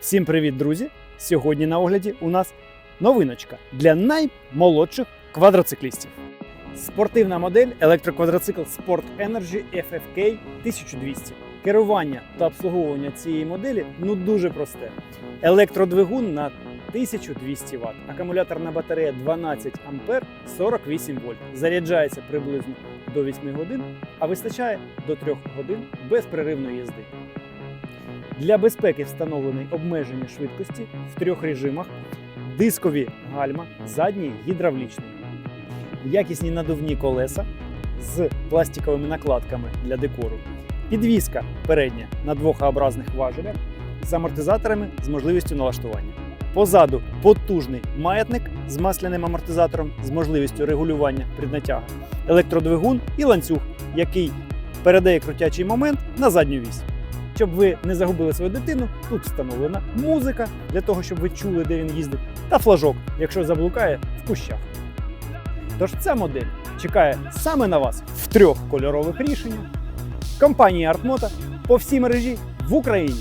Всім привіт, друзі! Сьогодні на огляді у нас новиночка для наймолодших квадроциклістів. Спортивна модель електроквадроцикл Sport Energy FFK 1200. Керування та обслуговування цієї моделі ну дуже просте. Електродвигун на 1200 Вт, акумуляторна батарея 12 А 48 вольт. Заряджається приблизно до 8 годин, а вистачає до 3 годин безперервної їзди. Для безпеки встановлений обмеження швидкості в трьох режимах: дискові гальма, задній гідравлічний, якісні надувні колеса з пластиковими накладками для декору, підвізка передня на двох А-образних важелях з амортизаторами з можливістю налаштування. Позаду потужний маятник з масляним амортизатором з можливістю регулювання преднатяга, електродвигун і ланцюг, який передає крутячий момент на задню вісь. Щоб ви не загубили свою дитину, тут встановлена музика для того, щоб ви чули, де він їздить, та флажок, якщо заблукає в кущах. Тож ця модель чекає саме на вас в трьох кольорових рішеннях компанії Артмота по всій мережі в Україні.